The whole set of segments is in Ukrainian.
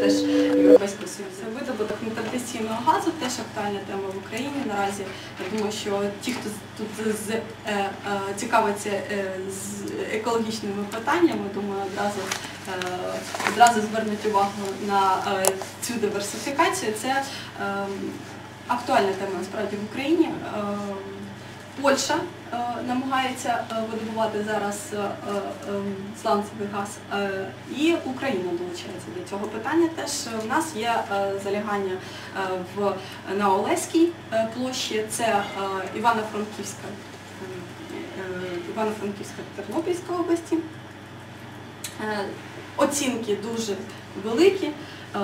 Теж Європейського Союзу. Газу теж актуальна тема в Україні наразі. Я думаю, що ті, хто тут з, е, е, цікавиться е, з екологічними питаннями, думаю, одразу, е, одразу звернуть увагу на е, цю диверсифікацію. Це е, актуальна тема насправді в Україні. Е, Польща е, намагається е, видобувати зараз е, ем, сланцевий газ, і Україна долучається до цього питання. Теж у нас є залягання в на Олеській площі, це Івано-Франківська, е, е, Івано-Франківська Тернопільська області. Оцінки дуже великі. Е,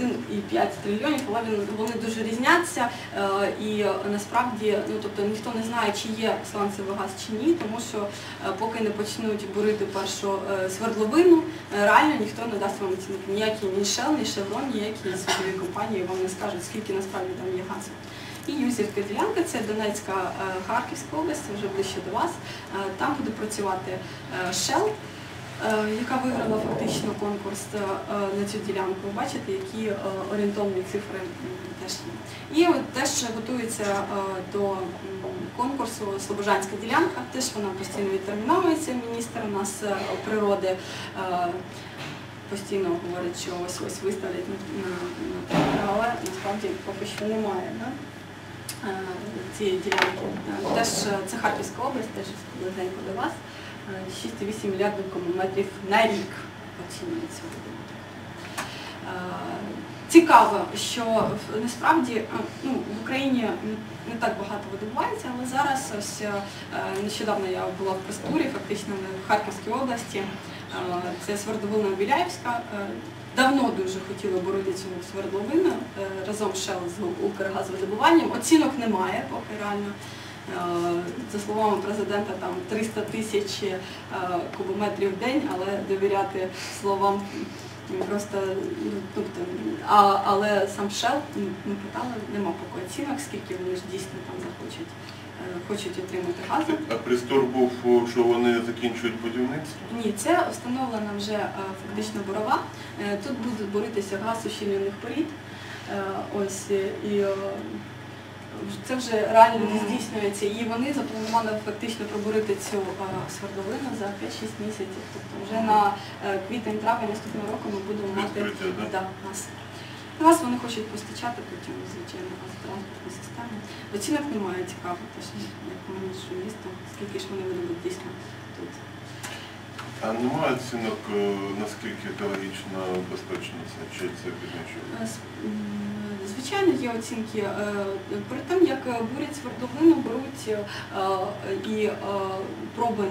1,5 трильйонів, але вони дуже різняться. е, І е, насправді, ну тобто ніхто не знає, чи є сланцевий газ чи ні, тому що е, поки не почнуть бурити першу е, свердловину, е, реально ніхто не дасть вам оцінки. Ніякі ні Shell, ні Chevron, ніякі світові компанії вам не скажуть, скільки насправді там є газу. І Юзівська ділянка це Донецька е, Харківська область, вже ближче до вас. Е, Там буде працювати е, Shell, е, яка виграла фактично конкурс е, на цю ділянку. Бачите, які е, орієнтовні цифри теж є. І теж готується е, до конкурсу Слобожанська ділянка, теж вона постійно відтерміновується. Міністр у нас е, природи е, постійно говорить, що ось ось виставлять на, але насправді поки що немає. Е, Цієї ділянки. Е, Теж е, це Харківська область, теж близенько до вас. Е, 6,8 мільярдів кубометрів на рік оцінюється. Цікаво, що насправді ну, в Україні не- так багато видобувається, але зараз ось нещодавно я була в прес-турі, фактично в Харківській області. Це свердловина Біляївська. Давно дуже хотіли боротися цю свердловину е, разом ще з Укргазвидобуванням. Оцінок немає поки реально. Е, За словами президента, там 300 тисяч е, кубометрів в день, але довіряти словам просто ну, тобто, а, але сам Shell, ми питали, нема поки оцінок, скільки вони ж дійсно там захочуть, е, хочуть отримати газу. А Пристор був, що вони закінчують будівництво? Ні, це встановлена вже фактично бурова. Е, Тут буде боротися газ ущільнених порід. Ось і це вже реально не здійснюється. І вони запланували фактично пробурити цю е, свердловину за 5-6 місяців. Тобто вже на е, квітень-травень наступного року ми будемо мати да? да, газ. Газ вони хочуть постачати потім, звичайно, газотранспортну систему. Оцінок немає цікаво, теж як мені журналістам, скільки ж вони видадуть дійсно тут. А немає оцінок, е, наскільки екологічно безпечно це, чи це піднічує? Звичайно, є оцінки. Е, Перед тим, як бурять свердловину, беруть е, і е, проби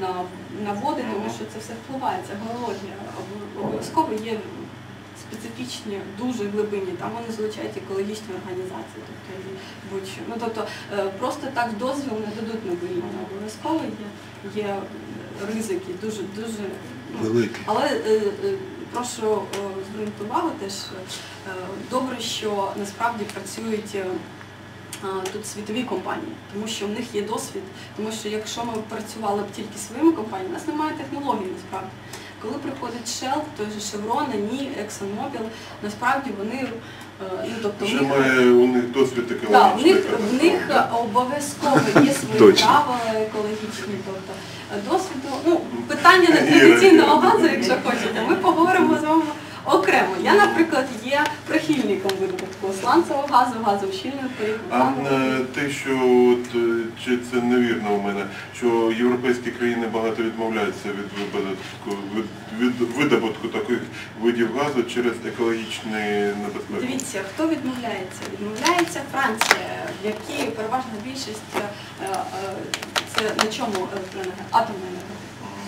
на, води, тому що це все впливає, це геологія. Обов'язково є специфічні, дуже глибинні, там вони залучають екологічні організації, тобто будь-що. Ну тобто просто так дозвіл не дадуть на буріння. Обов'язково є, є ризики, дуже дуже ну, але прошу е, звернути увагу теж е, добре, що насправді працюють е, тут світові компанії, тому що в них є досвід. Тому що якщо ми працювали б тільки своїми компаніями, у нас немає технологій насправді. Коли приходить Shell, той же Chevron, ні, ExxonMobil, насправді вони ну тобто в них має у них досвід так, в них, в них обов'язково є свої правила екологічні. Тобто досвіду, ну, питання нетрадиційного газу, якщо хочете, ми поговоримо з вами окремо. Я, наприклад, є прихильником видобутку сланцевого газу, газу щільних порід. А е, те, що от, е, чи це невірно у мене, що європейські країни багато відмовляються від видобутку, від, від видобутку таких видів газу через екологічні небезпеки. Дивіться, хто відмовляється? Відмовляється Франція, в якій переважна більшість е, це на чому електроенергія? Атомна енергетика.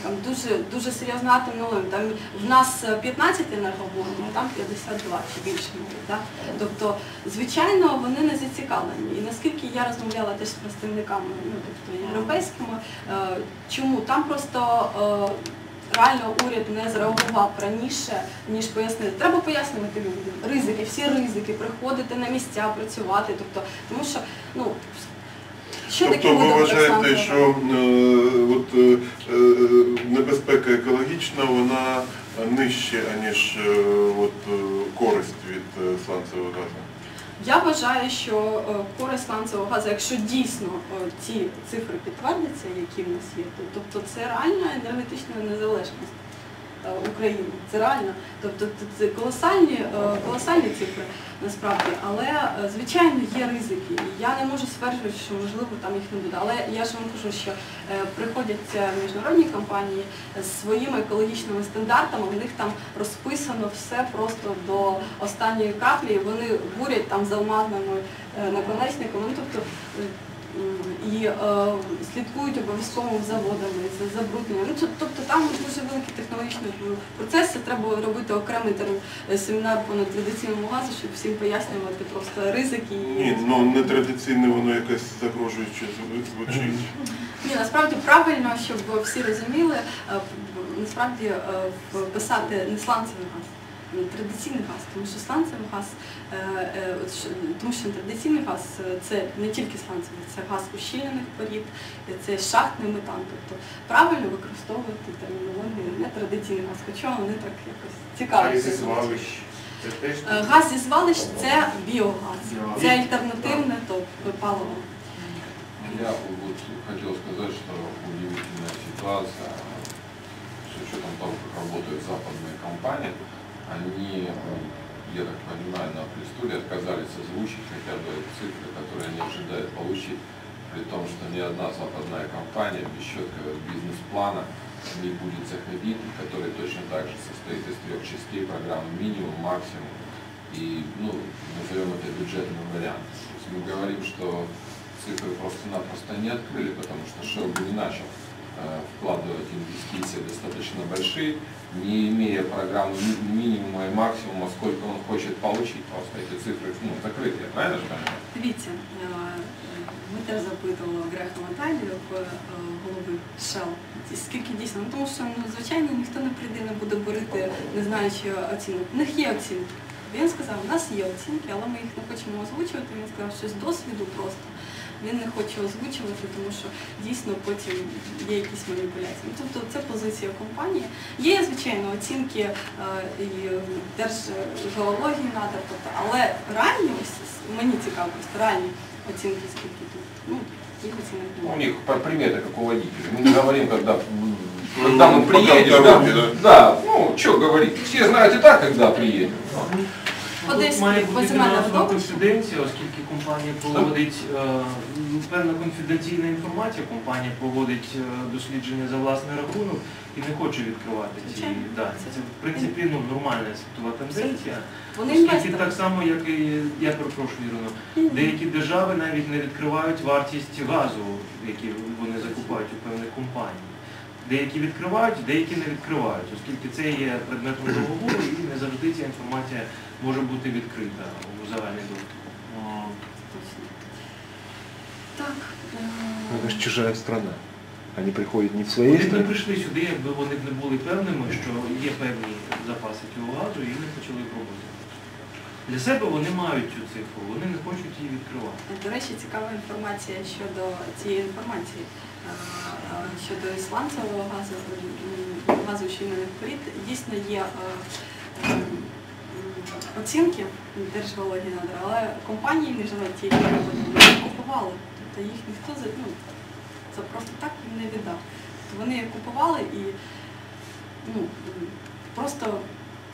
Там дуже дуже серйозна атомна логіка. Там в нас 15 енергоблоків, а там 52 чи більше навіть. Да? Тобто, звичайно, вони не зацікавлені. І наскільки я розмовляла теж з представниками ну, тобто, європейськими, е, чому там просто. е, Реально уряд не зреагував раніше, ніж пояснити. Треба пояснювати людям ризики, всі ризики, приходити на місця, працювати. Тобто, тому що ну що таке Тобто ви вважаєте, що е, от, е, е, небезпека екологічно вона нижче, аніж от, користь від сланцевого газу. Я вважаю, що користь сланцевого газу, якщо дійсно ті цифри підтвердяться, які в нас є, то- тобто це реальна енергетична незалежність України. Це реально. Тобто це колосальні, е, колосальні цифри насправді, але е, звичайно є ризики. Я не можу стверджувати, що можливо там їх не буде. Але я ж вам кажу, що е, приходять е, міжнародні компанії з своїми екологічними стандартами, в них там розписано все просто до останньої каплі, вони бурять там з алмазними е, наконечниками. Ну, тобто, е, і е, слідкують обов'язково за водами, за забрудненням. Ну, тобто там великий треба робити окремий там, е, семінар по нетрадиційному газу, щоб всім пояснювати просто ризики. і- Ні, ну нетрадиційне воно якось загрожуюче зв- звучить. Ні, насправді правильно, щоб всі розуміли, е, насправді писати вписати не сланцевий газ, традиційний газ, тому що сланцевий газ, е, е, що- тому що традиційний газ е, це не тільки сланцевий, це газ ущільнених порід, це шахтний метан. Тобто правильно використовувати термінологію нетрадиційний газ, хоча вони так якось цікаво. А зі звалищ. Це теж Е, Газ зі звалищ це біогаз, це альтернативне паливо. Я вот хотел сказать, что удивительная ситуация, с учетом того, как работают западные компании, они, я так понимаю, на престоле отказались озвучить хотя бы цифры, которые они ожидают получить, при том, что ни одна западная компания без четкого бизнес-плана не будет заходить, который точно так же состоит из трех частей программы минимум, максимум и, ну, назовем это бюджетным вариантом. То есть мы говорим, что цифры просто-напросто не открыли, потому что Shell бы не начал вкладывать инвестиции достаточно большие, не имея программы ми- минимума и максимума, сколько он хочет получить. Просто эти цифры ну, закрыты, я правильно же понимаю? Дивіться, е, ми теж запитували Греха Наталію в е, голови Shell, скільки дійсно, ну тому що ну, звичайно ніхто не прийде, не буде борити, не знаючи оцінок. У них є оцінки. Він сказав, у нас є оцінки, але ми їх не хочемо озвучувати. Він сказав, що з досвіду просто він не хоче озвучувати, тому що дійсно потім є якісь маніпуляції. Ну, Тобто це позиція компанії. Є, звичайно, оцінки е, і держгеології надр, тобто, але реальні ось мені цікаво, просто реальні оцінки, скільки тут. Ну, їх оцінок Ну, У немає. них по- приметы, как у водителя. Мы не говорим, когда, м, когда мы Ну, пока в приедем. дороге, да, да. да, ну, что говорить. Все знают и так, когда приедем. Одеський бути фінансова конфіденція, оскільки компанія проводить е, ну, певна конфіденційна інформація, компанія проводить е, дослідження за власний рахунок і не хоче відкривати ці дані. Це в принципі ну, нормальна світова тенденція. Оскільки так само, як і я перепрошую, Ірино, деякі держави навіть не відкривають вартість газу, який вони закупають у певних компаній. Деякі відкривають, деякі не відкривають, оскільки це є предметом договору і не завжди ця інформація може бути відкрита у загальний доступ. Точно. Так. е, Это же чужая страна. Они приходят не в своей Вони не прийшли сюди, якби вони б не були певними, що є певні запаси цього газу і не почали б робити. Для себе вони мають цю цифру, вони не хочуть її відкривати. До речі, цікава інформація щодо цієї інформації. Е, е, Щодо ісландцевого газу, газу щільних порід, дійсно є е, е, оцінки держгеології надр, але компанії міжнародні, які вони купували. Тобто їх ніхто за ну, це просто так їм не віддав. Тобто вони їх купували і ну, просто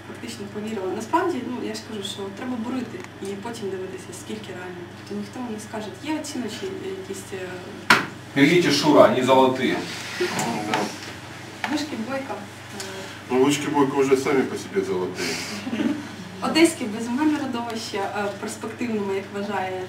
фактично повірили. Насправді, ну я ж кажу, що треба бурити і потім дивитися, скільки реально. Тобто ніхто не скаже, є оціночі якісь Берегите Шура, они золотые. вишки бойка. е, Ну, лучки Бойко вже самі по собі золоті. Одеське безіменне родовище перспективними як вважає